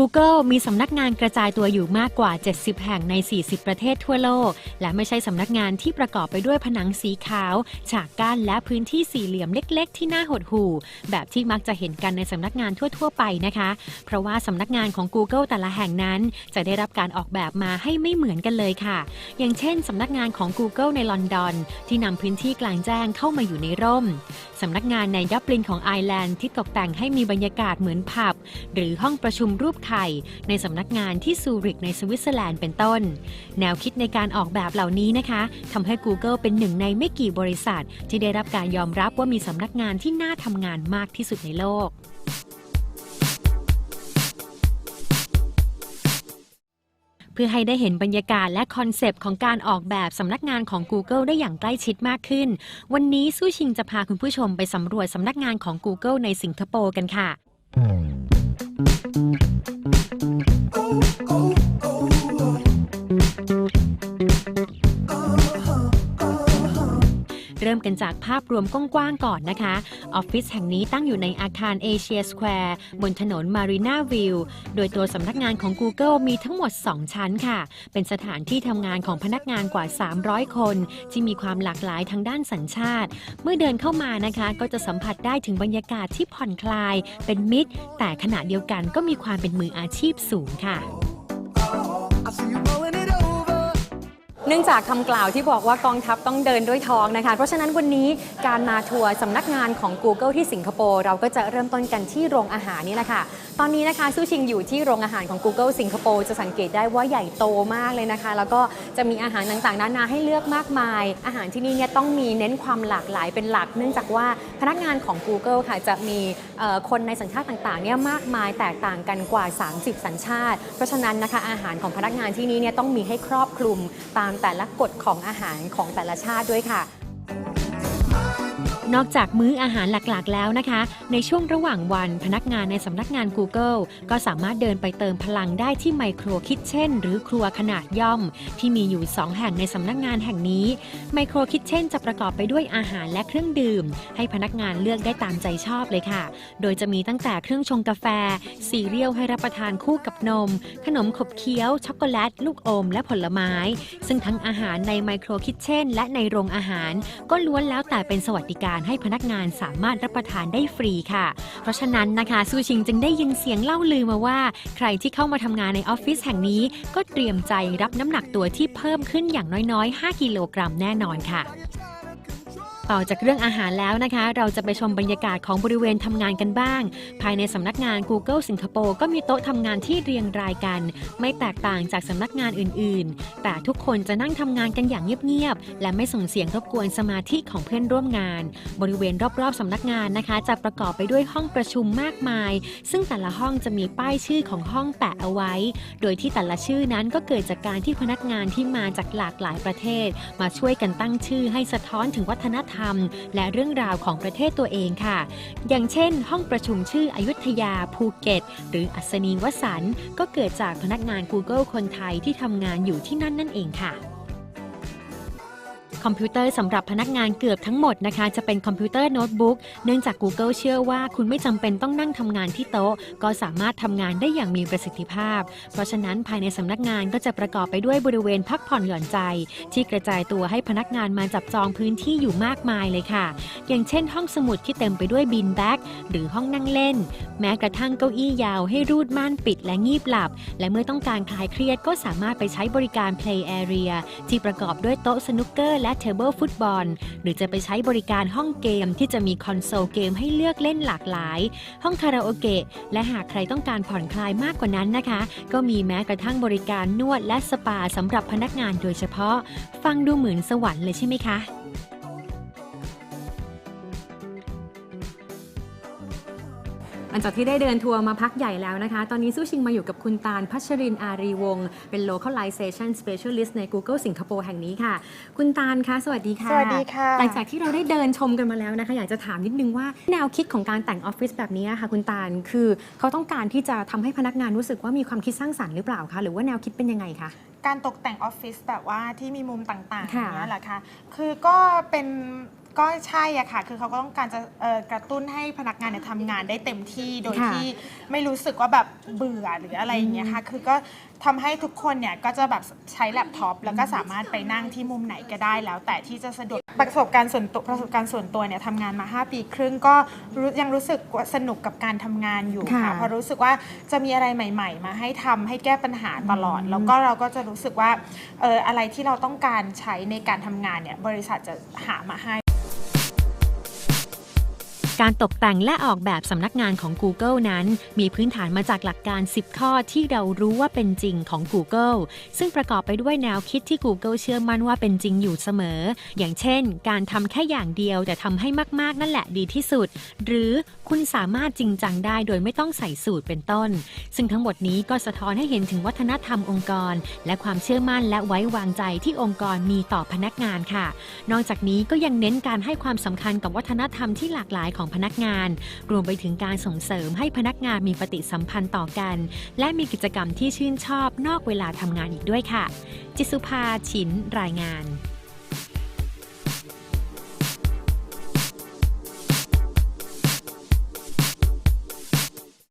Google มีสำนักงานกระจายตัวอยู่มากกว่า 70 แห่งใน 40 ประเทศทั่วโลก และไม่ใช่สำนักงานที่ประกอบไปด้วยผนังสีขาว ฉากกั้นและพื้นที่สี่เหลี่ยมเล็ก ๆ ที่น่าหดหู่ แบบที่มักจะเห็นกันในสำนักงานทั่ว ๆ ไปนะคะ เพราะว่าสำนักงานของ Google แต่ละแห่งนั้น จะได้รับการออกแบบมาให้ไม่เหมือนกันเลยค่ะ อย่างเช่นสำนักงานของ Google ในลอนดอน ที่นำพื้นที่กลางแจ้งเข้ามาอยู่ในร่มสำนักงานในดับลินของไอร์แลนด์ที่ตกแต่งให้มีบรรยากาศเหมือนผับ หรือห้องประชุมรูปไข่ในสำนักงานที่ซูริกในสวิตเซอร์แลนด์เป็นต้น แนวคิดในการออกแบบเหล่านี้นะคะทำให้ Google เป็นหนึ่งในไม่กี่บริษัท ที่ได้รับการยอมรับว่ามีสำนักงานที่น่าทำงานมากที่สุดในโลกเพื่อให้ได้เห็นบรรยากาศและคอนเซปต์ของการออกแบบสำนักงานของ Google ได้อย่างใกล้ชิดมากขึ้น วันนี้สู้ชิงจะพาคุณผู้ชมไปสำรวจสำนักงานของ Google ในสิงคโปร์กันค่ะ Thank you. เริ่มกันจากภาพรวมกว้างๆก่อนนะคะ ออฟฟิศแห่งนี้ตั้งอยู่ในอาคารเอเชียสแควร์บนถนนมารีนาวิลโดยตัวสำนักงานของ Google มีทั้งหมด 2 ชั้นค่ะ เป็นสถานที่ทำงานของพนักงานกว่า 300 คน ที่มีความหลากหลายทางด้านสัญชาติ เมื่อเดินเข้ามานะคะ ก็จะสัมผัสได้ถึงบรรยากาศที่ผ่อนคลาย เป็นมิตร แต่ขณะเดียวกันก็มีความเป็นมืออาชีพสูงค่ะ เนื่องจากคำกล่าวที่บอกว่ากองทัพต้องเดินด้วยท้องนะคะ เพราะฉะนั้นวันนี้การมาทัวร์สำนักงานของ Google ที่สิงคโปร์เราก็จะเริ่มต้นกันที่โรงอาหารนี่แหละค่ะ ตอนนี้นะคะซูชิงอยู่ที่โรงอาหารของ Google สิงคโปร์จะสังเกตได้ว่าใหญ่โตมากเลยนะคะ แล้วก็จะมีอาหารต่างๆนานาให้เลือกมากมาย อาหารที่นี่เนี่ยต้องมีเน้นความหลากหลายเป็นหลัก เนื่องจากว่าพนักงานของ Google ค่ะจะมีคนในสัญชาติต่างๆเนี่ยมากมายแตกต่างกันกว่า 30 สัญชาติ เพราะฉะนั้นนะคะอาหารของพนักงานที่นี่เนี่ยต้องมีให้ครอบคลุมตามแต่ละกฎของอาหารของแต่ละชาติด้วยค่ะ นอกจากมื้ออาหารหลักๆ แล้วนะคะ ในช่วงระหว่างวันพนักงานในสำนักงาน Google ก็สามารถเดินไปเติมพลังได้ที่ไมโครคิ t เช่น หรือครัวขนาดย่อม ที่มีอยู่ 2 แห่งในสำนักงานแห่งนี้ไมโครคิ t เช่นจะประกอบไปด้วยอาหารและเครื่องดื่ม ให้พนักงานเลือกได้ตามใจชอบเลยค่ะ โดยจะมีตั้งแต่เครื่องชงกาแฟซีเรียลให้รับประทานคู่กับนม ขนมขบเคี้ยว ช็อกโกแลต ลูกอม และผลไม้ ซึ่งทั้งอาหารในไมโครคิ t เช่นและในโรงอาหาร ก็ล้วนแล้วแต่เป็นสวัสดิการให้พนักงานสามารถรับประทานได้ฟรีค่ะ เพราะฉะนั้นนะคะซูชิงจึงได้ยินเสียงเล่าลือมาว่า ใครที่เข้ามาทำงานในออฟฟิศแห่งนี้ ก็เตรียมใจรับน้ำหนักตัวที่เพิ่มขึ้นอย่างน้อยๆ 5 กิโลกรัมแน่นอนค่ะ ต่อจากเรื่องอาหารแล้วนะคะ เราจะไปชมบรรยากาศของบริเวณทำงานกันบ้าง ภายในสำนักงาน Google สิงคโปร์ก็มีโต๊ะทำงานที่เรียงรายกัน ไม่แตกต่างจากสำนักงานอื่น ๆ แต่ทุกคนจะนั่งทำงานกันอย่างเงียบ ๆ และไม่ส่งเสียงรบกวนสมาธิของเพื่อนร่วมงาน บริเวณรอบ ๆสำนักงานนะคะ จะประกอบไปด้วยห้องประชุมมากมาย ซึ่งแต่ละห้องจะมีป้ายชื่อของห้องแปะเอาไว้ โดยที่แต่ละชื่อนั้นก็เกิดจากการที่พนักงานที่มาจากหลากหลายประเทศ มาช่วยกันตั้งชื่อให้สะท้อนถึงวัฒนธรรมและเรื่องราวของประเทศตัวเองค่ะ อย่างเช่น ห้องประชุมชื่ออยุธยาภูเก็ต หรืออัศนีวสันต์ก็เกิดจากพนักงาน Google คนไทยที่ทำงานอยู่ที่นั่นนั่นเองค่ะ คอมพิวเตอร์สำหรับพนักงานเกือบทั้งหมดนะคะ จะเป็นคอมพิวเตอร์โน้ตบุ๊กเนื่องจาก Google เชื่อว่าคุณไม่จำเป็นต้องนั่งทำงานที่โต๊ะ ก็สามารถทำงานได้อย่างมีประสิทธิภาพ เพราะฉะนั้นภายในสำนักงานก็จะประกอบไปด้วยบริเวณพักผ่อนหย่อนใจ ที่กระจายตัวให้พนักงานมาจับจองพื้นที่อยู่มากมายเลยค่ะ อย่างเช่น ห้องสมุดที่เต็มไปด้วยบินแบ็กหรือห้องนั่งเล่น แม้กระทั่งเก้าอี้ยาวให้รูดม่านปิดและงีบหลับ และเมื่อต้องการคลายเครียดก็สามารถไปใช้บริการ Play Area ที่ประกอบด้วยโต๊ะสนุกเกอร์และเทเบิลฟุตบอลหรือจะไปใช้บริการห้องเกมที่จะมีคอนโซลเกมให้เลือกเล่นหลากหลาย ห้องคาราโอเกะและหากใครต้องการผ่อนคลายมากกว่านั้นนะคะ ก็มีแม้กระทั่งบริการนวดและสปาสำหรับพนักงานโดยเฉพาะ ฟังดูเหมือนสวรรค์เลยใช่ไหมคะ ลังจากที่ได้เดินทัวร์มาพักใหญ่แล้วนะคะ ตอนนี้สู้ชิงมาอยู่กับคุณตาลพัชรินอารีวงศ์เป็น localization specialist ใน Google สิงคโปร์แห่งนี้ค่ะ คุณตาลคะสวัสดีค่ะ สวัสดีค่ะ หลังจากที่เราได้เดินชมกันมาแล้วนะคะ อยากจะถามนิดนึงว่าแนวคิดของการแต่งออฟฟิศแบบนี้ค่ะ คุณตาลคือเขาต้องการที่จะทำให้พนักงานรู้สึกว่ามีความคิดสร้างสรรค์หรือเปล่าคะหรือว่าแนวคิดเป็นยังไงคะการตกแต่งออฟฟิศแบบว่าที่มีมุมต่างๆอค่ะย่างเงี้ยแหละค่ะคือก็เป็น ก็ใช่อะค่ะ คือเขาก็ต้องการจะเอ่อกระตุ้นให้พนักงานเนี่ยทำงานได้เต็มที่ โดยค่ะที่ไม่รู้สึกว่าแบบเบื่อหรืออะไรอย่างเงี้ยค่ะ คือก็ทำให้ทุกคนเนี่ยก็จะแบบใช้แล็ปท็อปแล้วก็สามารถไปนั่งที่มุมไหนก็ได้แล้ว แต่ที่จะสะดวก ประสบการณ์ส่วนตัวประสบการณ์ส่วนตัวเนี่ยทำงานมา 5 ปีครึ่งก็รู้ยังรู้สึกว่าสนุกกับการทำงานอยู่ค่ะ ค่ะเพราะรู้สึกว่าจะมีอะไรใหม่ ๆ มาให้ทำให้แก้ปัญหาตลอด แล้วก็เราก็จะรู้สึกว่าเอออะไรที่เราต้องการใช้ในการทำงานเนี่ยบริษัทจะหามาให้ การตกแต่งและออกแบบสำนักงานของ Google นั้น มีพื้นฐานมาจากหลักการ 10 ข้อที่เรารู้ว่าเป็นจริงของ Google ซึ่งประกอบไปด้วยแนวคิดที่ Google เชื่อมั่นว่าเป็นจริงอยู่เสมอ อย่างเช่น การทำแค่อย่างเดียวแต่ทำให้มาก ๆ นั่นแหละดีที่สุด หรือคุณสามารถจริงจังได้โดยไม่ต้องใส่สูตรเป็นต้น ซึ่งทั้งหมดนี้ก็สะท้อนให้เห็นถึงวัฒนธรรมองค์กร และความเชื่อมั่นและไว้วางใจที่องค์กรมีต่อพนักงานค่ะ นอกจากนี้ก็ยังเน้นการให้ความสำคัญกับวัฒนธรรมที่หลากหลายของพนักงาน รวมไปถึงการส่งเสริมให้พนักงานมีปฏิสัมพันธ์ต่อกัน และมีกิจกรรมที่ชื่นชอบนอกเวลาทำงานอีกด้วยค่ะ จิสุภาชินรายงาน